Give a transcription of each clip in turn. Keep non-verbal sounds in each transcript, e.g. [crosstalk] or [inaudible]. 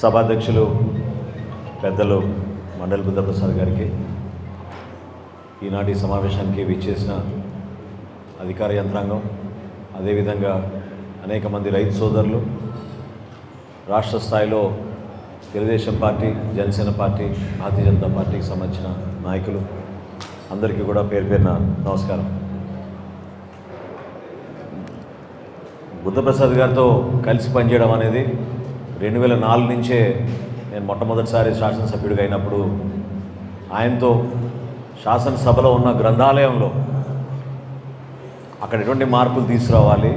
సభాధ్యక్షులు పెద్దలు మండలి బుద్ధప్రసాద్ గారికి ఈనాటి సమావేశానికి విచ్చేసిన అధికార యంత్రాంగం అదేవిధంగా అనేక మంది రైతు సోదరులు రాష్ట్ర స్థాయిలో తెలుగుదేశం పార్టీ జనసేన పార్టీ భారతీయ జనతా పార్టీకి సంబంధించిన నాయకులు అందరికీ కూడా పేరు పేరున నమస్కారం. బుద్ధప్రసాద్ గారితో కలిసి పనిచేయడం అనేది రెండు వేల నాలుగు నుంచే నేను మొట్టమొదటిసారి శాసనసభ్యుడిగా అయినప్పుడు ఆయనతో శాసనసభలో ఉన్న గ్రంథాలయంలో అక్కడ ఎటువంటి మార్పులు తీసుకురావాలి?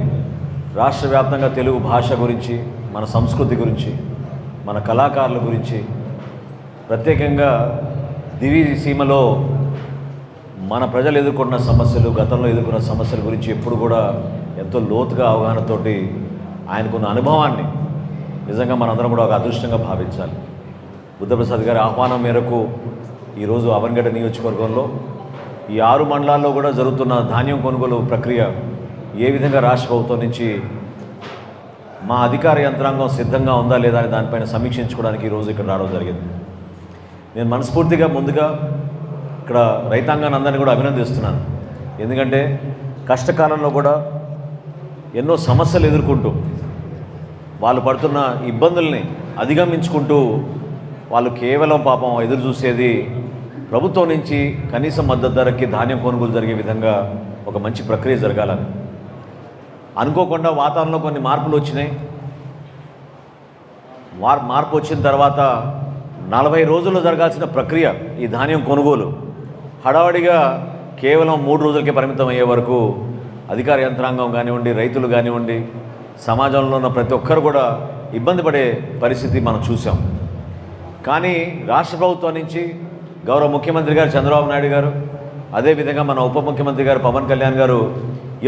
రాష్ట్ర వ్యాప్తంగా తెలుగు భాష గురించి మన సంస్కృతి గురించి మన కళాకారుల గురించి ప్రత్యేకంగా దివి సీమలో మన ప్రజలు ఎదుర్కొన్న సమస్యలు గతంలో ఎదుర్కొన్న సమస్యల గురించి ఎప్పుడు కూడా ఎంతో లోతుగా అవగాహనతోటి ఆయనకున్న అనుభవాన్ని నిజంగా మనందరం కూడా ఒక అదృష్టంగా భావించాలి. బుద్ధప్రసాద్ గారి ఆహ్వానం మేరకు ఈరోజు అవన్గడ్డ నియోజకవర్గంలో ఈ ఆరు మండలాల్లో కూడా జరుగుతున్న ధాన్యం కొనుగోలు ప్రక్రియ ఏ విధంగా రాష్ట్ర ప్రభుత్వం నుంచి మా అధికార యంత్రాంగం సిద్ధంగా ఉందా లేదా అని దానిపైన సమీక్షించుకోవడానికి ఈరోజు ఇక్కడ రావడం జరిగింది. నేను మనస్ఫూర్తిగా ముందుగా ఇక్కడ రైతాంగాన్ని అందరినీ కూడా అభినందిస్తున్నాను. ఎందుకంటే కష్టకాలంలో కూడా ఎన్నో సమస్యలు ఎదుర్కొంటూ వాళ్ళు పడుతున్న ఇబ్బందుల్ని అధిగమించుకుంటూ వాళ్ళు కేవలం పాపం ఎదురు చూసేది ప్రభుత్వం నుంచి కనీస మద్దతు ధరకి ధాన్యం కొనుగోలు జరిగే విధంగా ఒక మంచి ప్రక్రియ జరగాలని. అనుకోకుండా వాతావరణంలో కొన్ని మార్పులు వచ్చినాయి. మార్ మార్పు వచ్చిన తర్వాత నలభై రోజుల్లో జరగాల్సిన ప్రక్రియ ఈ ధాన్యం కొనుగోలు హడావడిగా కేవలం మూడు రోజులకే పరిమితం అయ్యే వరకు అధికార యంత్రాంగం కానివ్వండి రైతులు కానివ్వండి సమాజంలో ఉన్న ప్రతి ఒక్కరు కూడా ఇబ్బంది పడే పరిస్థితి మనం చూసాం. కానీ రాష్ట్ర ప్రభుత్వం నుంచి గౌరవ ముఖ్యమంత్రి గారు చంద్రబాబు నాయుడు గారు అదేవిధంగా మన ఉప ముఖ్యమంత్రి గారు పవన్ కళ్యాణ్ గారు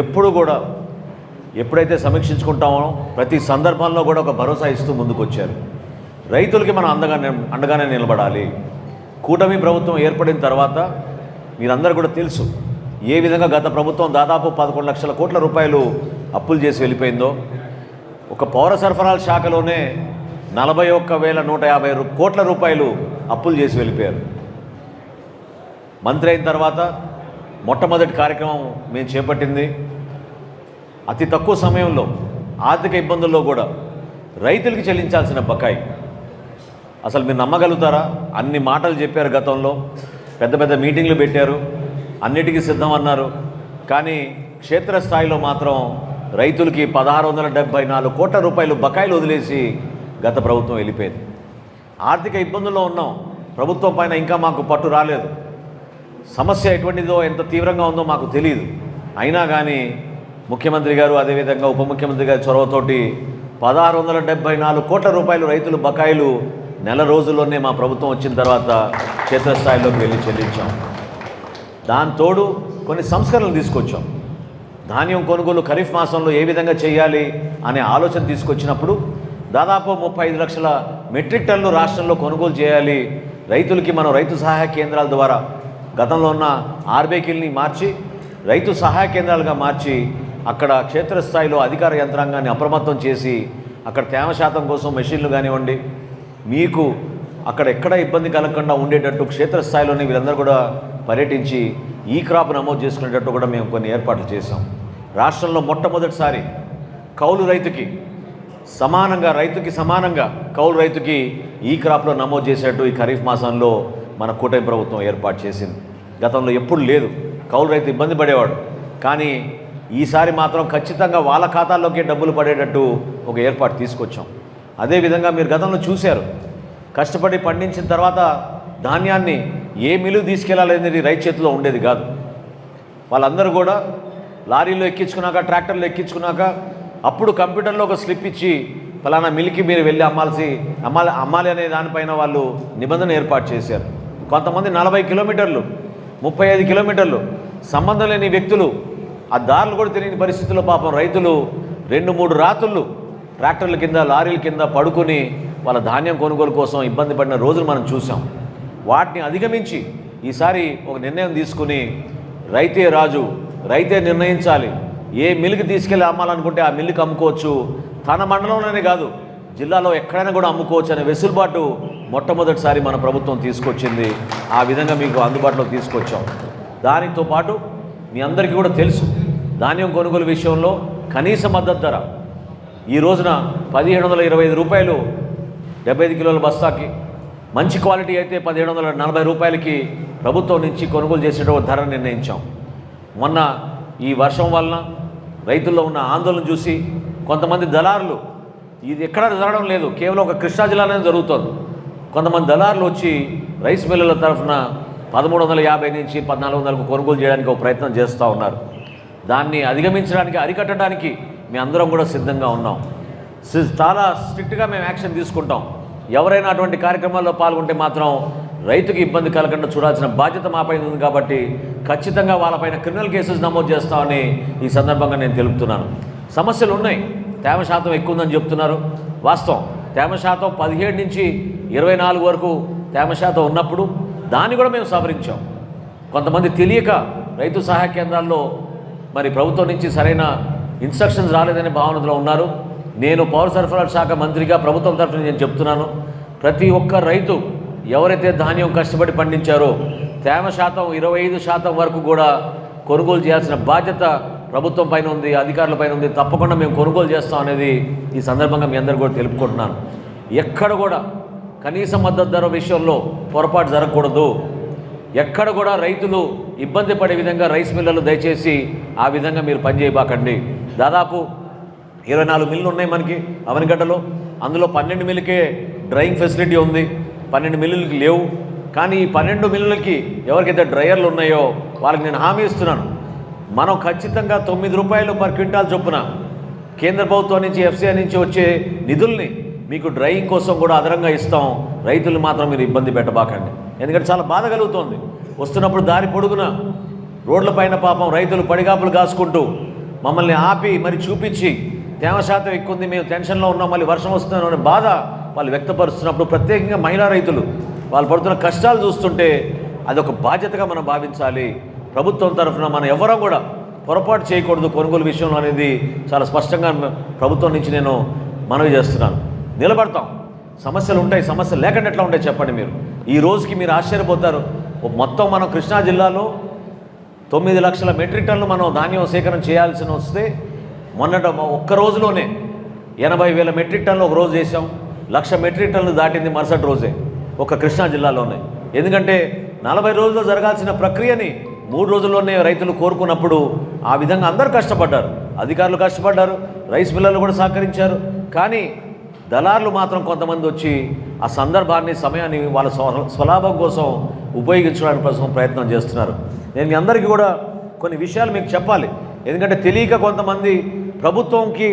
ఎప్పుడు కూడా ఎప్పుడైతే సమీక్షించుకుంటామో ప్రతి సందర్భంలో కూడా ఒక భరోసా ఇస్తూ ముందుకు వచ్చారు రైతులకి మనం అండగా అండగానే నిలబడాలి. కూటమి ప్రభుత్వం ఏర్పడిన తర్వాత మీరందరూ కూడా తెలుసు ఏ విధంగా గత ప్రభుత్వం దాదాపు పదకొండు లక్షల కోట్ల రూపాయలు అప్పులు చేసి వెళ్ళిపోయిందో ఒక పౌర సరఫరాల శాఖలోనే నలభై ఒక్క వేల నూట యాభై కోట్ల రూపాయలు అప్పులు చేసి వెళ్ళిపోయారు. మంత్రి అయిన తర్వాత మొట్టమొదటి కార్యక్రమం మేము చేపట్టింది. అతి తక్కువ సమయంలో ఆర్థిక ఇబ్బందుల్లో కూడా రైతులకి చెల్లించాల్సిన బకాయి. అసలు మీరు నమ్మగలుగుతారా? అన్ని మాటలు చెప్పారు గతంలో పెద్ద పెద్ద మీటింగ్లు పెట్టారు. అన్నిటికీ సిద్ధం అన్నారు కానీ క్షేత్రస్థాయిలో మాత్రం రైతులకి పదహారు వందల డెబ్బై నాలుగు కోట్ల రూపాయలు బకాయిలు వదిలేసి గత ప్రభుత్వం వెళ్ళిపోయింది. ఆర్థిక ఇబ్బందుల్లో ఉన్నాం. ప్రభుత్వం పైన ఇంకా మాకు పట్టు రాలేదు. సమస్య ఎటువంటిదో ఎంత తీవ్రంగా ఉందో మాకు తెలియదు అయినా కానీ ముఖ్యమంత్రి గారు అదేవిధంగా ఉప ముఖ్యమంత్రి గారి చొరవతోటి పదహారు వందల డెబ్బై నాలుగు కోట్ల రూపాయలు రైతులు బకాయిలు నెల రోజుల్లోనే మా ప్రభుత్వం వచ్చిన తర్వాత క్షేత్రస్థాయిలోకి వెళ్ళి చెల్లించాం. దాని తోడు కొన్ని సంస్కరణలు తీసుకొచ్చాం. ధాన్యం కొనుగోలు ఖరీఫ్ మాసంలో ఏ విధంగా చేయాలి అనే ఆలోచన తీసుకొచ్చినప్పుడు దాదాపు ముప్పై ఐదు లక్షల మెట్రిక్ టన్నులు రాష్ట్రంలో కొనుగోలు చేయాలి. రైతులకి మనం రైతు సహాయ కేంద్రాల ద్వారా గతంలో ఉన్న ఆర్బేకిల్ని మార్చి రైతు సహాయ కేంద్రాలుగా మార్చి అక్కడ క్షేత్రస్థాయిలో అధికార యంత్రాంగాన్ని అప్రమత్తం చేసి అక్కడ తేమ శాతం కోసం మెషిన్లు కానివ్వండి మీకు అక్కడ ఎక్కడ ఇబ్బంది కలగకుండా ఉండేటట్టు క్షేత్రస్థాయిలోనే వీరందరూ కూడా పర్యటించి ఈ క్రాప్ నమోదు చేసుకునేటట్టు కూడా మేము కొన్ని ఏర్పాట్లు చేశాం. రాష్ట్రంలో మొట్టమొదటిసారి కౌలు రైతుకి సమానంగా రైతుకి సమానంగా కౌలు రైతుకి ఈ క్రాప్లో నమోదు చేసేటట్టు ఈ ఖరీఫ్ మాసంలో మన కూటమి ప్రభుత్వం ఏర్పాటు చేసింది. గతంలో ఎప్పుడు లేదు. కౌలు రైతు ఇబ్బంది పడేవాడు. కానీ ఈసారి మాత్రం ఖచ్చితంగా వాళ్ళ ఖాతాల్లోకే డబ్బులు పడేటట్టు ఒక ఏర్పాటు తీసుకొచ్చాం. అదేవిధంగా మీరు గతంలో చూశారు. కష్టపడి పండించిన తర్వాత ధాన్యాన్ని ఏ మిల్లు తీసుకెళ్ళాలనేది రైతు చేతిలో ఉండేది కాదు. వాళ్ళందరూ కూడా లారీలో ఎక్కించుకున్నాక ట్రాక్టర్లో ఎక్కించుకున్నాక అప్పుడు కంప్యూటర్లో ఒక స్లిప్ ఇచ్చి ఫలానా మిల్కి మీరు వెళ్ళి అమ్మాల్సి అమ్మాలి అమ్మాలి అనే దానిపైన వాళ్ళు నిబంధన ఏర్పాటు చేశారు. కొంతమంది నలభై కిలోమీటర్లు ముప్పై ఐదు కిలోమీటర్లు సంబంధం లేని వ్యక్తులు ఆ దారులు కూడా తెలియని పరిస్థితుల్లో పాపం రైతులు రెండు మూడు రాత్రులు ట్రాక్టర్ల కింద లారీల కింద పడుకొని వాళ్ళ ధాన్యం కొనుగోలు కోసం ఇబ్బంది పడిన రోజులు మనం చూసాం. వాటిని అధిగమించి ఈసారి ఒక నిర్ణయం తీసుకుని రైతే రాజు రైతే నిర్ణయించాలి. ఏ మిల్లుకి తీసుకెళ్ళి అమ్మాలనుకుంటే ఆ మిల్లుకి అమ్ముకోవచ్చు. తన మండలంలోనే కాదు జిల్లాలో ఎక్కడైనా కూడా అమ్ముకోవచ్చు అనే వెసులుబాటు మొట్టమొదటిసారి మన ప్రభుత్వం తీసుకొచ్చింది. ఆ విధంగా మీకు అందుబాటులో తీసుకొచ్చాం. దానితో పాటు మీ అందరికీ కూడా తెలుసు ధాన్యం కొనుగోలు విషయంలో కనీస మద్దతు ధర ఈ రోజున పదిహేడు వందల ఇరవై ఐదు రూపాయలు డెబ్బై ఐదు కిలోల బస్తాకి మంచి క్వాలిటీ అయితే పదిహేడు వందల నలభై రూపాయలకి ప్రభుత్వం నుంచి కొనుగోలు చేసేటువంటి ధర నిర్ణయించాం. మొన్న ఈ వర్షం వలన రైతుల్లో ఉన్న ఆందోళన చూసి కొంతమంది దళారులు ఇది ఎక్కడ జరగడం లేదు కేవలం ఒక కృష్ణా జిల్లాలోనే జరుగుతుంది. కొంతమంది దళారులు వచ్చి రైస్ మిల్లుల తరఫున పదమూడు వందల యాభై నుంచి పద్నాలుగు వందలకు కొనుగోలు చేయడానికి ఒక ప్రయత్నం చేస్తూ ఉన్నారు. దాన్ని అధిగమించడానికి అరికట్టడానికి మీ అందరం కూడా సిద్ధంగా ఉన్నాం. చాలా స్ట్రిక్ట్గా మేము యాక్షన్ తీసుకుంటాం. ఎవరైనా అటువంటి కార్యక్రమాల్లో పాల్గొంటే మాత్రం రైతుకి ఇబ్బంది కలగకుండా చూడాల్సిన బాధ్యత మాపై ఉంది కాబట్టి ఖచ్చితంగా వాళ్ళపైన క్రిమినల్ కేసెస్ నమోదు చేస్తామని ఈ సందర్భంగా నేను తెలుపుతున్నాను. సమస్యలు ఉన్నాయి. తేమ శాతం ఎక్కువ ఉందని చెప్తున్నారు. వాస్తవం. తేమ శాతం పదిహేడు నుంచి ఇరవై నాలుగు వరకు తేమ శాతం ఉన్నప్పుడు దాన్ని కూడా మేము సవరించాం. కొంతమంది తెలియక రైతు సహాయ కేంద్రాల్లో మరి ప్రభుత్వం నుంచి సరైన ఇన్స్ట్రక్షన్స్ రాలేదనే భావనలో ఉన్నారు. నేను పౌర సరఫరాల శాఖ మంత్రిగా ప్రభుత్వం తరఫున నేను చెప్తున్నాను ప్రతి ఒక్క రైతు ఎవరైతే ధాన్యం కష్టపడి పండించారో తేమ శాతం ఇరవై ఐదు శాతం వరకు కూడా కొనుగోలు చేయాల్సిన బాధ్యత ప్రభుత్వం పైన ఉంది అధికారుల పైన ఉంది. తప్పకుండా మేము కొనుగోలు చేస్తాం అనేది ఈ సందర్భంగా మీ అందరు కూడా తెలుపుకుంటున్నాను. ఎక్కడ కూడా కనీస మద్దతు ధర విషయంలో పొరపాటు జరగకూడదు. ఎక్కడ కూడా రైతులు ఇబ్బంది పడే విధంగా రైస్ మిల్లర్లు దయచేసి ఆ విధంగా మీరు పనిచేయబాకండి. దాదాపు ఇరవై నాలుగు మిల్లు ఉన్నాయి మనకి అవనిగడ్డలో. అందులో పన్నెండు మిల్లుకే డ్రైయింగ్ ఫెసిలిటీ ఉంది. పన్నెండు మిల్లులకి లేవు. కానీ ఈ పన్నెండు మిల్లులకి ఎవరికైతే డ్రైయర్లు ఉన్నాయో వాళ్ళకి నేను హామీ ఇస్తున్నాను. మనం ఖచ్చితంగా తొమ్మిది రూపాయలు పర్ క్వింటాల్ చొప్పున కేంద్ర ప్రభుత్వం నుంచి ఎఫ్సిఐ నుంచి వచ్చే నిధుల్ని మీకు డ్రైయింగ్ కోసం కూడా అదనంగా ఇస్తాం. రైతులు మాత్రం మీరు ఇబ్బంది పెట్టబాకండి. ఎందుకంటే చాలా బాధ కలుగుతోంది. వస్తున్నప్పుడు దారి పొడుగున రోడ్లపైన పాపం రైతులు పడిగాపులు కాసుకుంటూ మమ్మల్ని ఆపి మరి చూపించి తేమ శాతం ఎక్కువ ఉంది మేము టెన్షన్లో ఉన్నాం మళ్ళీ వర్షం వస్తుందని అనే బాధ వాళ్ళు వ్యక్తపరుస్తున్నప్పుడు ప్రత్యేకంగా మహిళా రైతులు వాళ్ళు పడుతున్న కష్టాలు చూస్తుంటే అదొక బాధ్యతగా మనం భావించాలి. ప్రభుత్వం తరఫున మనం ఎవరం కూడా పొరపాటు చేయకూడదు కొనుగోలు విషయంలో అనేది చాలా స్పష్టంగా ప్రభుత్వం నుంచి నేను మనవి చేస్తున్నాను. నిలబడతాం. సమస్యలు ఉంటాయి సమస్యలు లేకుండా ఎట్లా ఉంటాయి చెప్పండి మీరు? ఈ రోజుకి మీరు ఆశ్చర్యపోతారు. మొత్తం మనం కృష్ణా జిల్లాలో తొమ్మిది లక్షల మెట్రిక్ టన్లు మనం ధాన్యం సేకరణ చేయాల్సి వస్తే మొన్నట ఒక్క రోజులోనే ఎనభై వేల మెట్రిక్ టన్లు ఒక రోజు చేసాం లక్ష మెట్రిక్ టన్నులు దాటింది మరుసటి రోజే. ఒక కృష్ణా జిల్లాలోనే. ఎందుకంటే నలభై రోజుల్లో జరగాల్సిన ప్రక్రియని మూడు రోజుల్లోనే రైతులు కోరుకున్నప్పుడు ఆ విధంగా అందరూ కష్టపడ్డారు. అధికారులు కష్టపడ్డారు. రైస్ మిల్లర్లు కూడా సహకరించారు. కానీ దళారులు మాత్రం కొంతమంది వచ్చి ఆ సందర్భాన్ని సమయాన్ని వాళ్ళ స్వలాభం కోసం ఉపయోగించడానికి కోసం ప్రయత్నం చేస్తున్నారు. నేను మీ అందరికీ కూడా కొన్ని విషయాలు మీకు చెప్పాలి. ఎందుకంటే తెలియక కొంతమంది ప్రభుత్వంకి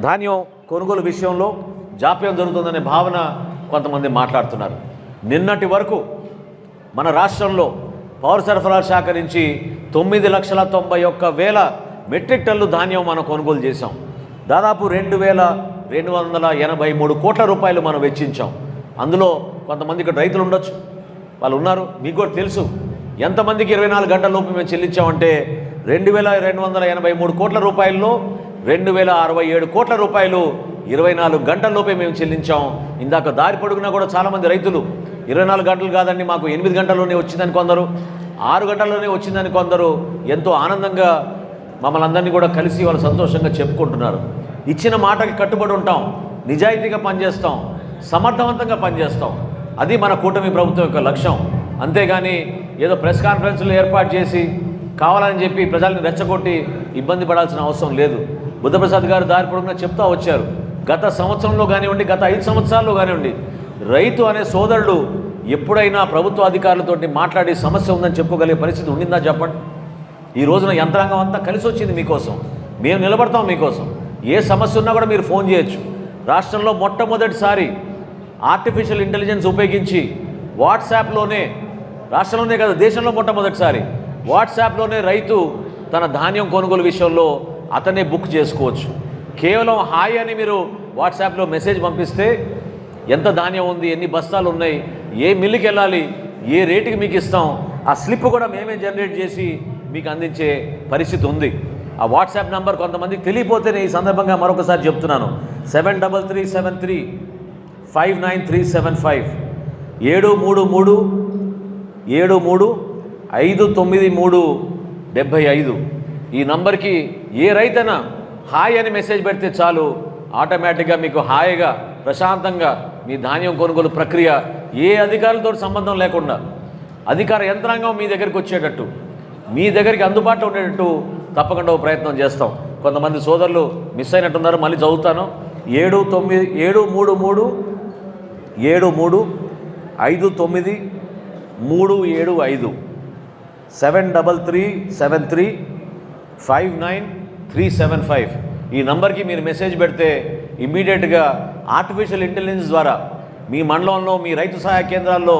ధాన్యం కొనుగోలు విషయంలో జాప్యం జరుగుతుందనే భావన కొంతమంది మాట్లాడుతున్నారు. నిన్నటి వరకు మన రాష్ట్రంలో పౌర సరఫరా శాఖ నుంచి తొమ్మిది లక్షల తొంభై ఒక్క వేల మెట్రిక్ టన్నులు ధాన్యం మనం కొనుగోలు చేశాం. దాదాపు రెండు వేల రెండు వందల ఎనభై మూడు కోట్ల రూపాయలు మనం వెచ్చించాం. అందులో కొంతమంది ఇక్కడ రైతులు ఉండొచ్చు. వాళ్ళు ఉన్నారు. మీకు కూడా తెలుసు. ఎంతమందికి ఇరవై నాలుగు గంటల లోపు మేము చెల్లించామంటే రెండు వేల రెండు వందల ఎనభై మూడు కోట్ల రూపాయల్లో రెండు వేల అరవై ఏడు కోట్ల రూపాయలు ఇరవై నాలుగు గంటల్లోపే మేము చెల్లించాం. ఇందాక దారి పొడుగునా కూడా చాలామంది రైతులు. ఇరవై నాలుగు గంటలు కాదండి మాకు ఎనిమిది గంటల్లోనే వచ్చిందని కొందరు. ఆరు గంటల్లోనే వచ్చిందని కొందరు ఎంతో ఆనందంగా మమ్మల్ని అందరినీ కూడా కలిసి వాళ్ళు సంతోషంగా చెప్పుకుంటున్నారు. ఇచ్చిన మాటకి కట్టుబడి ఉంటాం నిజాయితీగా పనిచేస్తాం సమర్థవంతంగా పనిచేస్తాం. అది మన కూటమి ప్రభుత్వం యొక్క లక్ష్యం. అంతేగాని ఏదో ప్రెస్ కాన్ఫరెన్స్లు ఏర్పాటు చేసి కావాలని చెప్పి ప్రజల్ని రెచ్చగొట్టి ఇబ్బంది పడాల్సిన అవసరం లేదు. బుద్ధప్రసాద్ గారు దారి పొడుగునా చెప్తా వచ్చారు. గత సంవత్సరంలో కానివ్వండి గత ఐదు సంవత్సరాల్లో కానివ్వండి రైతు అనే సోదరుడు ఎప్పుడైనా ప్రభుత్వ అధికారులతోటి మాట్లాడి సమస్య ఉందని చెప్పుకోగలిగే పరిస్థితి ఉండిందా చెప్పండి? ఈ రోజున యంత్రాంగం అంతా కలిసి వచ్చింది మీకోసం. మేము నిలబడతాం మీకోసం. ఏ సమస్య ఉన్నా కూడా మీరు ఫోన్ చేయొచ్చు. రాష్ట్రంలో మొట్టమొదటిసారి ఆర్టిఫిషియల్ ఇంటెలిజెన్స్ ఉపయోగించి వాట్సాప్లోనే రాష్ట్రంలోనే కదా దేశంలో మొట్టమొదటిసారి వాట్సాప్లోనే రైతు తన ధాన్యం కొనుగోలు విషయంలో అతనే బుక్ చేసుకోవచ్చు. కేవలం హాయ్ అని మీరు వాట్సాప్లో మెసేజ్ పంపిస్తే ఎంత ధాన్యం ఉంది ఎన్ని బస్తాలు ఉన్నాయి ఏ మిల్లుకి వెళ్ళాలి ఏ రేటుకి మీకు ఇస్తాం ఆ స్లిప్ కూడా మేమే జనరేట్ చేసి మీకు అందించే పరిస్థితి ఉంది. ఆ వాట్సాప్ నంబర్ కొంతమందికి నేను ఈ సందర్భంగా మరొకసారి చెప్తున్నాను. Seven double three seven three five nine three seven five ఏడు మూడు మూడు ఏడు మూడు ఐదు తొమ్మిది మూడు డెబ్భై ఐదు. ఈ నంబర్కి ఏ రైతైనా హాయ్ అని మెసేజ్ పెడితే చాలు. ఆటోమేటిక్గా మీకు హాయిగా ప్రశాంతంగా మీ ధాన్యం కొనుగోలు ప్రక్రియ ఏ అధికారులతో సంబంధం లేకుండా అధికార యంత్రాంగం మీ దగ్గరికి వచ్చేటట్టు మీ దగ్గరికి అందుబాటులో ఉండేటట్టు తప్పకుండా ఓ ప్రయత్నం చేస్తాం. కొంతమంది సోదరులు మిస్ అయినట్టున్నారు మళ్ళీ చదువుతాను. ఏడు తొమ్మిది ఏడు మూడు మూడు ఏడు మూడు ఐదు తొమ్మిది మూడు ఏడు ఐదు. Seven double three seven three five nine three seven five. ఈ నంబర్కి మీరు మెసేజ్ పెడితే ఇమ్మీడియట్గా ఆర్టిఫిషియల్ ఇంటెలిజెన్స్ ద్వారా మీ మండలంలో మీ రైతు సహాయ కేంద్రాల్లో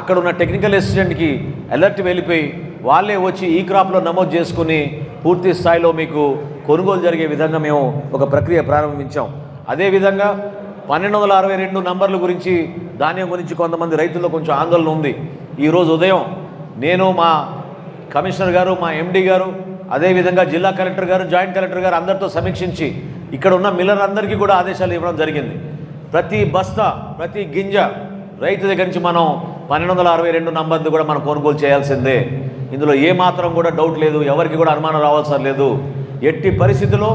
అక్కడ ఉన్న టెక్నికల్ అసిస్టెంట్కి అలర్ట్ వెళ్ళిపోయి వాళ్ళే వచ్చి ఈ క్రాప్లో నమోదు చేసుకుని పూర్తి స్థాయిలో మీకు కొనుగోలు జరిగే విధంగా మేము ఒక ప్రక్రియ ప్రారంభించాం. అదేవిధంగా పన్నెండు వందల అరవై రెండు నంబర్ల గురించి ధాన్యం గురించి కొంతమంది రైతుల్లో కొంచెం ఆందోళన ఉంది. ఈరోజు ఉదయం నేను మా కమిషనర్ గారు మా ఎండి గారు అదేవిధంగా జిల్లా కలెక్టర్ గారు జాయింట్ కలెక్టర్ గారు అందరితో సమీక్షించి ఇక్కడ ఉన్న మిల్లర్ అందరికీ కూడా ఆదేశాలు ఇవ్వడం జరిగింది. ప్రతి బస్తా ప్రతి గింజ రైతు దగ్గర నుంచి మనం పన్నెండు వందల అరవై రెండు నంబర్ని కూడా మనం కొనుగోలు చేయాల్సిందే. ఇందులో ఏ మాత్రం కూడా డౌట్ లేదు ఎవరికి కూడా అనుమానం రావాల్సిన లేదు. ఎట్టి పరిస్థితిలో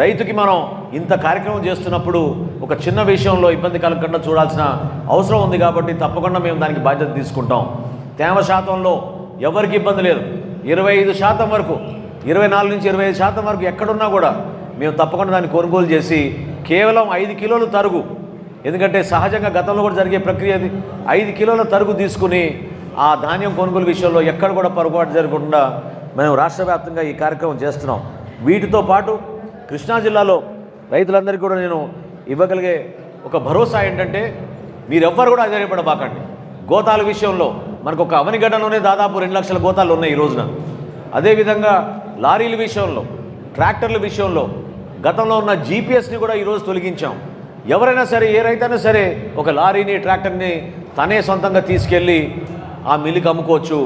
రైతుకి మనం ఇంత కార్యక్రమం చేస్తున్నప్పుడు ఒక చిన్న విషయంలో ఇబ్బంది కలగకుండా చూడాల్సిన అవసరం ఉంది కాబట్టి తప్పకుండా మేము దానికి బాధ్యత తీసుకుంటాం. తేమ శాతంలో ఎవరికి ఇబ్బంది లేదు. ఇరవై ఐదు శాతం వరకు ఇరవై నాలుగు నుంచి ఇరవై ఐదు శాతం వరకు ఎక్కడున్నా కూడా మేము తప్పకుండా దాన్ని కొనుగోలు చేసి కేవలం ఐదు కిలోలు తరుగు. ఎందుకంటే సహజంగా గతంలో కూడా జరిగే ప్రక్రియ అది. ఐదు కిలోల తరుగు తీసుకుని ఆ ధాన్యం కొనుగోలు విషయంలో ఎక్కడ కూడా పొరపాటు జరగకుండా మేము రాష్ట్ర వ్యాప్తంగా ఈ కార్యక్రమం చేస్తున్నాం. వీటితో పాటు కృష్ణా జిల్లాలో రైతులందరికీ కూడా నేను ఇవ్వగలిగే ఒక భరోసా ఏంటంటే మీరెవ్వరు కూడా ఆశ్చర్యపడబాకండి గోతాల విషయంలో మనకు ఒక అవనిగడ్డలోనే దాదాపు రెండు లక్షల గోతాలు ఉన్నాయి ఈ రోజున. అదేవిధంగా లారీల విషయంలో ట్రాక్టర్ల విషయంలో గతంలో ఉన్న జీపీఎస్ని కూడా ఈరోజు తొలగించాం. ఎవరైనా సరే ఏ రైతైనా సరే ఒక లారీని ట్రాక్టర్ని తనే సొంతంగా తీసుకెళ్ళి ఆ మిల్లుకి అమ్ముకోవచ్చు.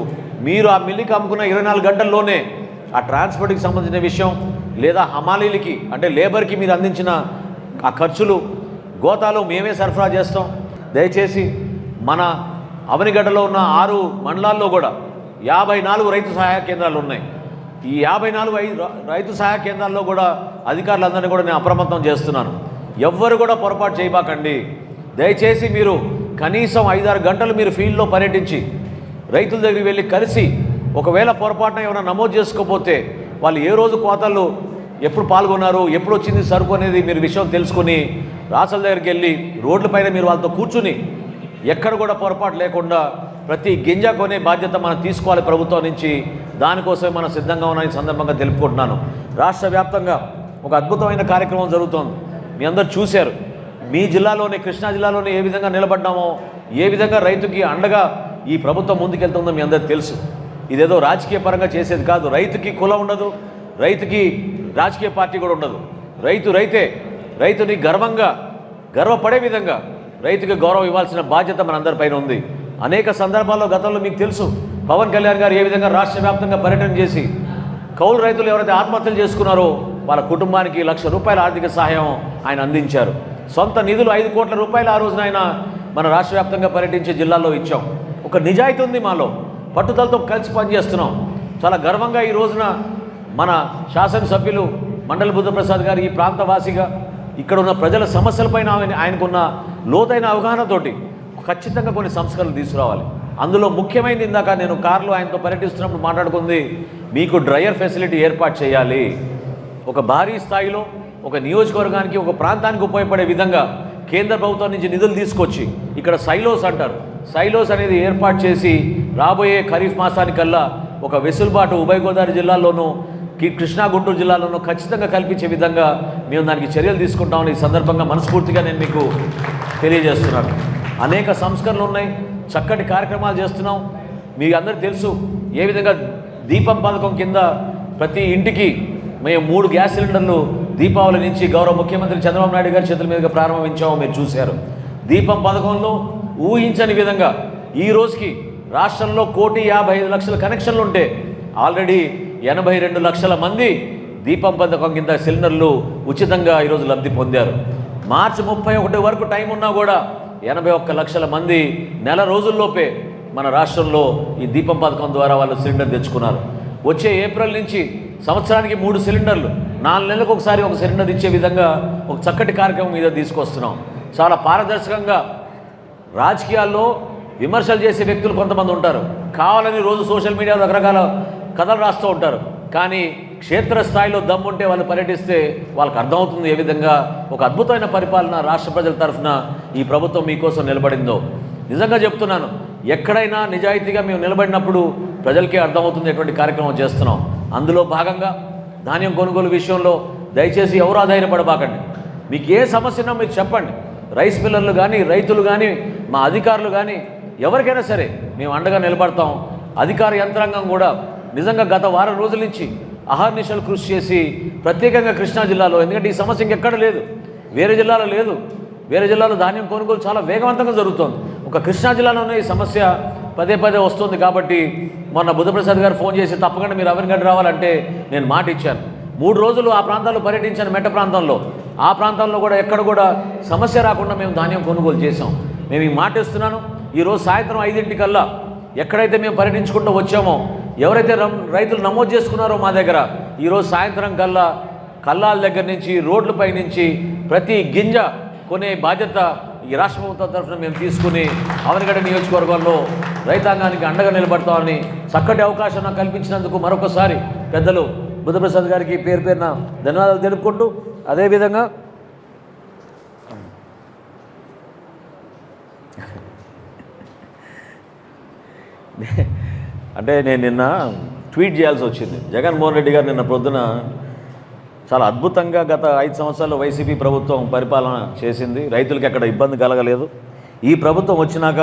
మీరు ఆ మిల్లుకి అమ్ముకున్న ఇరవై నాలుగు గంటల్లోనే ఆ ట్రాన్స్పోర్ట్కి సంబంధించిన విషయం లేదా హమాలీలకి అంటే లేబర్కి మీరు అందించిన ఆ ఖర్చులు గోతాలు మేమే సరఫరా చేస్తాం. దయచేసి మన అవనిగడ్డలో ఉన్న ఆరు మండలాల్లో కూడా యాభై నాలుగు రైతు సహాయ కేంద్రాలు ఉన్నాయి. ఈ యాభై నాలుగు ఐదు రైతు సహాయ కేంద్రాల్లో కూడా అధికారులందరినీ కూడా నేను అప్రమత్తం చేస్తున్నాను. ఎవ్వరు కూడా పొరపాటు చేయబాకండి. దయచేసి మీరు కనీసం ఐదారు గంటలు మీరు ఫీల్డ్లో పర్యటించి రైతుల దగ్గరికి వెళ్ళి కలిసి ఒకవేళ పొరపాటున ఏమైనా నమోదు చేసుకోకపోతే వాళ్ళు ఏ రోజు కోతల్లో ఎప్పుడు పాల్గొన్నారు ఎప్పుడు వచ్చింది సరుకు అనేది మీరు విషయం తెలుసుకొని రాసుల దగ్గరికి వెళ్ళి రోడ్లపైన మీరు వాళ్ళతో కూర్చుని ఎక్కడ కూడా పొరపాటు లేకుండా ప్రతి గింజ కొనే బాధ్యత మనం తీసుకోవాలి ప్రభుత్వం నుంచి. దానికోసమే మనం సిద్ధంగా ఉన్నాయని సందర్భంగా తెలుపుకుంటున్నాను. రాష్ట్ర వ్యాప్తంగా ఒక అద్భుతమైన కార్యక్రమం జరుగుతోంది. మీ అందరు చూశారు. మీ జిల్లాలోనే కృష్ణా జిల్లాలోనే ఏ విధంగా నిలబడ్డామో ఏ విధంగా రైతుకి అండగా ఈ ప్రభుత్వం ముందుకెళ్తుందో మీ అందరికి తెలుసు. ఇదేదో రాజకీయ పరంగా చేసేది కాదు. రైతుకి కులం ఉండదు రైతుకి రాజకీయ పార్టీ కూడా ఉండదు. రైతు రైతే రైతుని గర్వంగా గర్వపడే విధంగా రైతుకి గౌరవం ఇవ్వాల్సిన బాధ్యత మనందరిపైన ఉంది. అనేక సందర్భాల్లో గతంలో మీకు తెలుసు పవన్ కళ్యాణ్ గారు ఏ విధంగా రాష్ట్ర వ్యాప్తంగా పర్యటన చేసి కౌలు రైతులు ఎవరైతే ఆత్మహత్యలు చేసుకున్నారో వాళ్ళ కుటుంబానికి లక్ష రూపాయల ఆర్థిక సహాయం ఆయన అందించారు. సొంత నిధులు ఐదు కోట్ల రూపాయలు ఆ రోజున ఆయన మన రాష్ట్ర వ్యాప్తంగా పర్యటించే జిల్లాల్లో ఇచ్చాం. ఒక నిజాయితీ ఉంది మాలో. పట్టుదలతో కలిసి పనిచేస్తున్నాం. చాలా గర్వంగా ఈ రోజున మన శాసనసభ్యులు మండల బుద్ధప్రసాద్ గారు ఈ ప్రాంతవాసిగా ఇక్కడ ఉన్న ప్రజల సమస్యలపైన ఆయన ఆయనకున్న లోతైన అవగాహనతోటి ఖచ్చితంగా కొన్ని సంస్కరణలు తీసుకురావాలి. అందులో ముఖ్యమైనది ఇందాక నేను కార్లు ఆయనతో పర్యటిస్తున్నప్పుడు మాట్లాడుకుంది మీకు డ్రయర్ ఫెసిలిటీ ఏర్పాటు చేయాలి. ఒక భారీ స్థాయిలో ఒక నియోజకవర్గానికి ఒక ప్రాంతానికి ఉపయోగపడే విధంగా కేంద్ర ప్రభుత్వం నుంచి నిధులు తీసుకొచ్చి ఇక్కడ సైలోస్ అంటారు. సైలోస్ అనేది ఏర్పాటు చేసి రాబోయే ఖరీఫ్ మాసానికల్లా ఒక వెసులుబాటు ఉభయ గోదావరి జిల్లాల్లోనూ కృష్ణా గుంటూరు జిల్లాలోనూ ఖచ్చితంగా కల్పించే విధంగా మేము దానికి చర్యలు తీసుకుంటామని ఈ సందర్భంగా మనస్ఫూర్తిగా నేను మీకు తెలియజేస్తున్నాను. అనేక సంస్కరణలు ఉన్నాయి. చక్కటి కార్యక్రమాలు చేస్తున్నాం. మీకు అందరికీ తెలుసు ఏ విధంగా దీపం పథకం కింద ప్రతి ఇంటికి మేము మూడు గ్యాస్ సిలిండర్లు దీపావళి నుంచి గౌరవ ముఖ్యమంత్రి చంద్రబాబు నాయుడు గారి చేతుల మీదుగా ప్రారంభించామో మీరు చూశారు. దీపం పథకంలో ఊహించని విధంగా ఈ రోజుకి రాష్ట్రంలో కోటి యాభై ఐదు లక్షల కనెక్షన్లు ఉంటే ఆల్రెడీ ఎనభై రెండు లక్షల మంది దీపం పథకం కింద సిలిండర్లు ఉచితంగా ఈరోజు లబ్ధి పొందారు. మార్చి ముప్పై ఒకటి వరకు టైం ఉన్నా కూడా ఎనభై ఒక్క లక్షల మంది నెల రోజుల్లోపే మన రాష్ట్రంలో ఈ దీపం పథకం ద్వారా వాళ్ళు సిలిండర్ తెచ్చుకున్నారు. వచ్చే ఏప్రిల్ నుంచి సంవత్సరానికి మూడు సిలిండర్లు నాలుగు నెలలకు ఒకసారి ఒక సిలిండర్ ఇచ్చే విధంగా ఒక చక్కటి కార్యక్రమం మీద తీసుకొస్తున్నాం. చాలా పారదర్శకంగా రాజకీయాల్లో విమర్శలు చేసే వ్యక్తులు కొంతమంది ఉంటారు. కావాలని రోజు సోషల్ మీడియా రకరకాల కథలు రాస్తూ ఉంటారు. కానీ క్షేత్రస్థాయిలో దమ్ముంటే వాళ్ళు పర్యటిస్తే వాళ్ళకి అర్థమవుతుంది ఏ విధంగా. ఒక అద్భుతమైన పరిపాలన రాష్ట్ర ప్రజల తరఫున ఈ ప్రభుత్వం మీకోసం నిలబడిందో. నిజంగా చెప్తున్నాను ఎక్కడైనా నిజాయితీగా మేము నిలబడినప్పుడు ప్రజలకే అర్థమవుతుంది ఎటువంటి కార్యక్రమం చేస్తున్నాం. అందులో భాగంగా ధాన్యం కొనుగోలు విషయంలో దయచేసి ఎవరు ఆధారపడబాకండి. మీకు ఏ సమస్య ఉన్నా మీరు చెప్పండి. రైస్ మిల్లర్లు కానీ రైతులు కానీ మా అధికారులు కానీ ఎవరికైనా సరే మేము అండగా నిలబడతాం. అధికార యంత్రాంగం కూడా నిజంగా గత వారం రోజుల నుంచి అహర్నిశలు కృషి చేసి ప్రత్యేకంగా కృష్ణా జిల్లాలో ఎందుకంటే ఈ సమస్య ఇంకెక్కడ లేదు వేరే జిల్లాలో లేదు. వేరే జిల్లాలో ధాన్యం కొనుగోలు చాలా వేగవంతంగా జరుగుతోంది. ఒక కృష్ణా జిల్లాలోనే ఈ సమస్య పదే పదే వస్తుంది కాబట్టి మొన్న బుద్ధప్రసాద్ గారు ఫోన్ చేసి తప్పకుండా మీరు అవనిగడ్డ రావాలంటే నేను మాట ఇచ్చాను. మూడు రోజులు ఆ ప్రాంతాల్లో పర్యటించాను మెట్ట ప్రాంతంలో. ఆ ప్రాంతంలో కూడా ఎక్కడ కూడా సమస్య రాకుండా మేము ధాన్యం కొనుగోలు చేసాం మేము ఈ మాట ఇస్తున్నాను. ఈరోజు సాయంత్రం ఐదింటికల్లా ఎక్కడైతే మేము పర్యటించుకుంటూ వచ్చామో ఎవరైతే రైతులు నమోదు చేసుకున్నారో మా దగ్గర ఈరోజు సాయంత్రం కల్లా కల్లాల దగ్గర నుంచి రోడ్లపై నుంచి ప్రతి గింజ కొనే బాధ్యత ఈ రాష్ట్ర ప్రభుత్వం తరఫున మేము తీసుకుని అవనగడ్డ నియోజకవర్గంలో రైతాంగానికి అండగా నిలబడతామని చక్కటి అవకాశం నాకు కల్పించినందుకు మరొకసారి పెద్దలు బుద్ధప్రసాద్ గారికి పేరు పేరున ధన్యవాదాలు తెలుపుకుంటూ అదేవిధంగా [laughs] అంటే నేను నిన్న ట్వీట్ చేయాల్సి వచ్చింది. జగన్మోహన్ రెడ్డి గారు నిన్న ప్రొద్దున చాలా అద్భుతంగా గత ఐదు సంవత్సరాలు వైసీపీ ప్రభుత్వం పరిపాలన చేసింది. రైతులకు ఎక్కడ ఇబ్బంది కలగలేదు. ఈ ప్రభుత్వం వచ్చినాక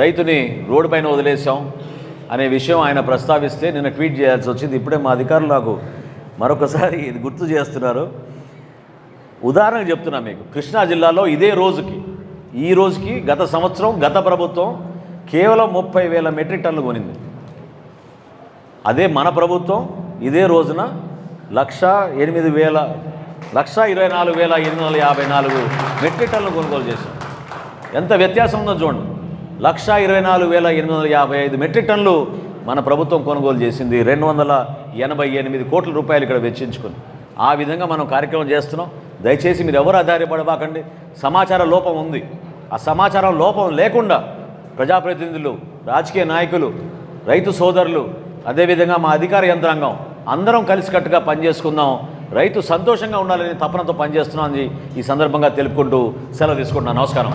రైతుని రోడ్డు పైన వదిలేసాం అనే విషయం ఆయన ప్రస్తావిస్తే నిన్న ట్వీట్ చేయాల్సి వచ్చింది. ఇప్పుడే మా అధికారులు నాకు మరొకసారి ఇది గుర్తు చేస్తున్నారు. ఉదాహరణకు చెప్తున్నా మీకు. కృష్ణా జిల్లాలో ఇదే రోజుకి ఈ రోజుకి గత సంవత్సరం గత ప్రభుత్వం కేవలం ముప్పై వేల మెట్రిక్ టన్నులు కొనింది. అదే మన ప్రభుత్వం ఇదే రోజున లక్ష ఎనిమిది వేల లక్ష ఇరవై నాలుగు వేల ఎనిమిది వందల యాభై నాలుగు మెట్రిక్ టన్నులు కొనుగోలు చేశాం. ఎంత వ్యత్యాసం ఉందో చూడండి. లక్ష ఇరవై నాలుగు వేల ఎనిమిది వందల యాభై ఐదు మెట్రిక్ టన్నులు మన ప్రభుత్వం కొనుగోలు చేసింది. రెండు వందల ఎనభై ఎనిమిది కోట్ల రూపాయలు ఇక్కడ వెచ్చించుకుని. ఆ విధంగా మనం కార్యక్రమం చేస్తున్నాం. దయచేసి మీరు ఎవరు ఆధారపడబాకండి. సమాచార లోపం ఉంది. ఆ సమాచారం లోపం లేకుండా ప్రజాప్రతినిధులు రాజకీయ నాయకులు రైతు సోదరులు అదేవిధంగా మా అధికార యంత్రాంగం అందరం కలిసికట్టుగా పనిచేసుకుందాం. రైతు సంతోషంగా ఉండాలని తపనతో పనిచేస్తున్నామని ఈ సందర్భంగా తెలుపుకుంటూ సెలవు తీసుకుంటున్నాను. నమస్కారం.